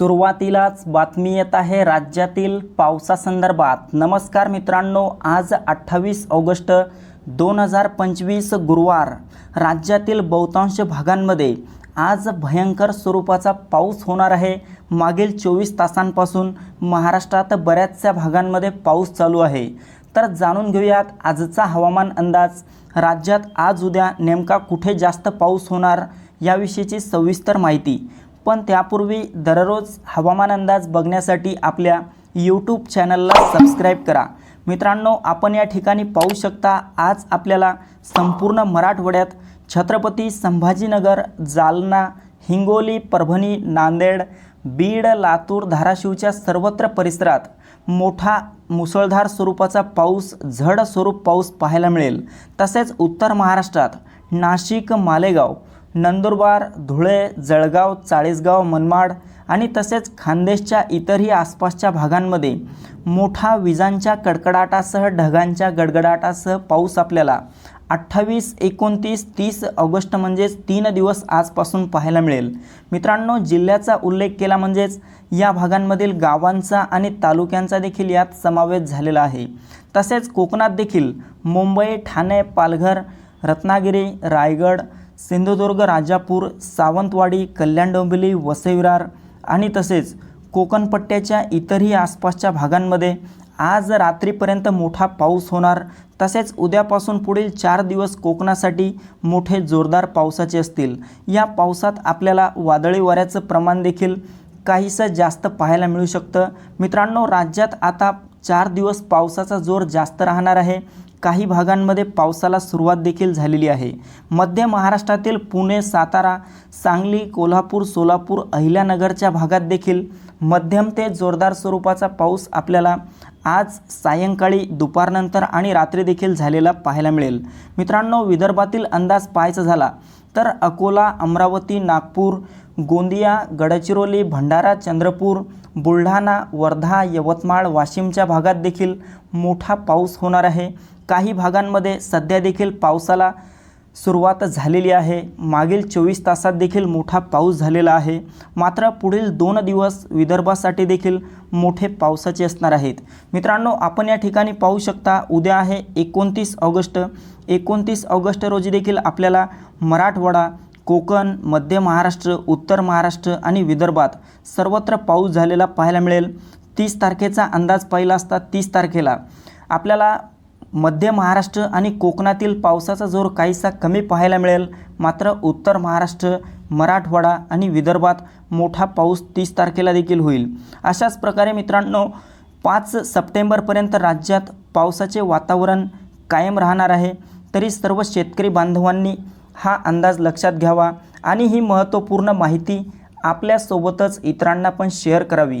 सुरुवातीलाच बातमी येत आहे राज्यातील पावसासंदर्भात. नमस्कार मित्रांनो आज अठ्ठावीस ऑगस्ट दोन हजार पंचवीस गुरुवार. राज्यातील बहुतांश भागांमध्ये आज भयंकर स्वरूपाचा पाऊस होणार आहे. मागील चोवीस तासांपासून महाराष्ट्रात बऱ्याचशा भागांमध्ये पाऊस चालू आहे. तर जाणून घेऊयात आजचा हवामान अंदाज. राज्यात आज उद्या नेमका कुठे जास्त पाऊस होणार याविषयीची सविस्तर माहिती. पण त्यापूर्वी दररोज हवामान अंदाज बघण्यासाठी आपल्या यूट्यूब चॅनलला सबस्क्राईब करा. मित्रांनो आपण या ठिकाणी पाहू शकता आज आपल्याला संपूर्ण मराठवाड्यात छत्रपती संभाजीनगर जालना हिंगोली परभणी नांदेड बीड लातूर धाराशिवच्या सर्वत्र परिसरात मोठा मुसळधार स्वरूपाचा पाऊस झड स्वरूप पाऊस पाहायला मिळेल. तसेच उत्तर महाराष्ट्रात नाशिक मालेगाव नंदुरबार धुळे जळगाव चाळीसगाव मनमाड आणि तसेच खानदेशच्या इतरही आसपासच्या भागांमध्ये मोठा विजांच्या कडकडाटासह ढगांच्या गडगडाटासह पाऊस आपल्याला अठ्ठावीस एकोणतीस तीस ऑगस्ट म्हणजेच तीन दिवस आजपासून पाहायला मिळेल. मित्रांनो जिल्ह्याचा उल्लेख केला म्हणजेच या भागांमधील गावांचा आणि तालुक्यांचा देखील यात समावेश झालेला आहे. तसेच कोकणात देखील मुंबई ठाणे पालघर रत्नागिरी रायगड सिंधुदुर्ग राजापूर सावंतवाडी कल्याण डोंबिवली वसईविरार आणि तसेच कोकणपट्ट्याच्या इतरही आसपासच्या भागांमध्ये आज रात्रीपर्यंत मोठा पाऊस होणार. तसेच उद्यापासून पुढील चार दिवस कोकणासाठी मोठे जोरदार पावसाचे असतील. या पावसात आपल्याला वादळी वाऱ्याचं प्रमाण देखील काहीसं जास्त पाहायला मिळू शकतं. मित्रांनो राज्यात आता चार दिवस पावसाचा जोर जास्त राहणार आहे. काही भागांमध्ये पावसाला सुरुवात देखील झालेली आहे. मध्य महाराष्ट्रातील पुणे सातारा सांगली कोल्हापूर सोलापूर अहिल्यानगरच्या भागात देखील मध्यम ते जोरदार स्वरूपाचा पाऊस आपल्याला आज सायंकाळी दुपारनंतर आणि रात्री देखील झालेला पाहायला मिळेल. मित्रांनो विदर्भातील अंदाज पाहायचा झाला तर अकोला अमरावती नागपूर गोंदिया गडचिरोली भंडारा चंद्रपूर बुलढाणा वर्धा यवतमाळ वाशिमच्या भागात देखील मोठा पाऊस होणार आहे. काही भागांमध्ये सध्या देखील पावसाला सुरुवात झालेली आहे. मागील चोवीस तासात देखील मोठा पाऊस झालेला आहे. मात्र पुढील दोन दिवस विदर्भासाठी देखील मोठे पावसाचे असणार आहेत. मित्रांनो आपण या ठिकाणी पाहू शकता उद्या आहे एकोणतीस ऑगस्ट. एकोणतीस ऑगस्ट रोजी देखील आपल्याला मराठवाडा कोकण मध्य महाराष्ट्र उत्तर महाराष्ट्र आणि विदर्भात सर्वत्र पाऊस झालेला पाहायला मिळेल. तीस तारखेचा अंदाज पाहिला असता तीस तारखेला आपल्याला मध्य महाराष्ट्र आणि कोकणातील पावसाचा जोर काहीसा कमी पाहायला मिळेल. मात्र उत्तर महाराष्ट्र मराठवाडा आणि विदर्भात मोठा पाऊस तीस तारखेला देखील होईल. अशाच प्रकारे मित्रांनो पाच सप्टेंबरपर्यंत राज्यात पावसाचे वातावरण कायम राहणार आहे. तरी सर्व शेतकरी बांधवांनी हा अंदाज लक्षात घ्यावा आणि ही महत्त्वपूर्ण माहिती आपल्यासोबतच इतरांना पण शेअर करावी.